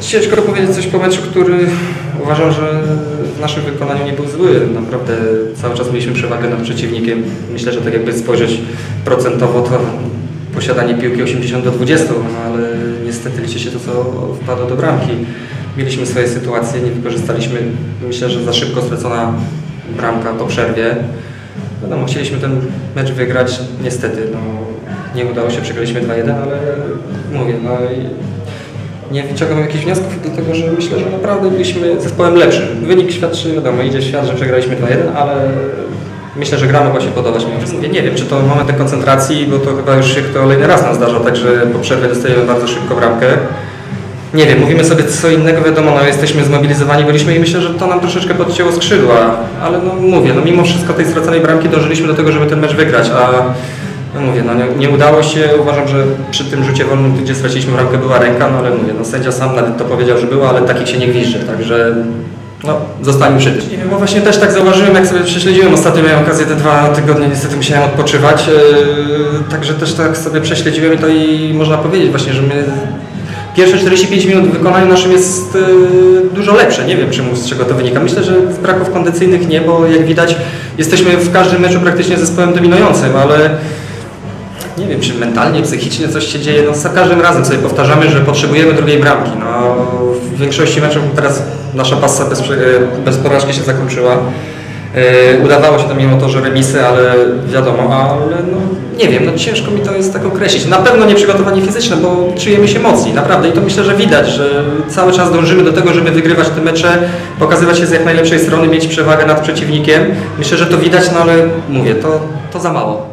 Ciężko powiedzieć coś po meczu, który uważam, że w naszym wykonaniu nie był zły. Naprawdę cały czas mieliśmy przewagę nad przeciwnikiem. Myślę, że tak jakby spojrzeć procentowo, to posiadanie piłki 80 do 20, no ale niestety liczy się to, co wpadło do bramki. Mieliśmy swoje sytuacje, nie wykorzystaliśmy. Myślę, że za szybko stracona bramka po przerwie. Wiadomo, chcieliśmy ten mecz wygrać, niestety no, nie udało się, przegraliśmy 2-1, ale mówię, no i nie wyciągam jakichś wniosków, dlatego że myślę, że naprawdę byliśmy zespołem lepszym. Wynik świadczy, wiadomo, idzie świat, że przegraliśmy 2-1, ale myślę, że gra mogła się podobać mimo wszystko. Nie wiem, czy to moment koncentracji, bo to chyba już się kolejny raz nam zdarza, także po przerwie dostajemy bardzo szybko bramkę. Nie wiem, mówimy sobie co innego, wiadomo, no jesteśmy zmobilizowani byliśmy i myślę, że to nam troszeczkę podcięło skrzydła, ale no mówię, no mimo wszystko tej straconej bramki dążyliśmy do tego, żeby ten mecz wygrać, a no mówię, no nie, nie udało się, uważam, że przy tym rzucie wolnym, gdzie straciliśmy bramkę była ręka, no ale mówię, no sędzia sam nawet to powiedział, że była, ale takich się nie gwizdże, także no, zostańmy przy tym. Bo właśnie też tak zauważyłem, jak sobie prześledziłem, ostatnio miałem okazję te dwa tygodnie, niestety musiałem odpoczywać, yy, także też tak sobie prześledziłem to i można powiedzieć właśnie, że my Pierwsze 45 minut w wykonaniu naszym jest y, dużo lepsze. Nie wiem, czemu, z czego to wynika. Myślę, że z braków kondycyjnych nie, bo jak widać jesteśmy w każdym meczu praktycznie zespołem dominującym, ale nie wiem, czy mentalnie, psychicznie coś się dzieje. No, za każdym razem sobie powtarzamy, że potrzebujemy drugiej bramki. No, w większości meczów teraz nasza passa bez, bez porażki się zakończyła. Yy, udawało się to mimo to, że remisy, ale wiadomo, ale no, nie wiem, no ciężko mi to jest tak określić. Na pewno nie przygotowanie fizyczne, bo czujemy się mocni, naprawdę i to myślę, że widać, że cały czas dążymy do tego, żeby wygrywać te mecze, pokazywać się z jak najlepszej strony, mieć przewagę nad przeciwnikiem. Myślę, że to widać, no ale mówię, to, to za mało.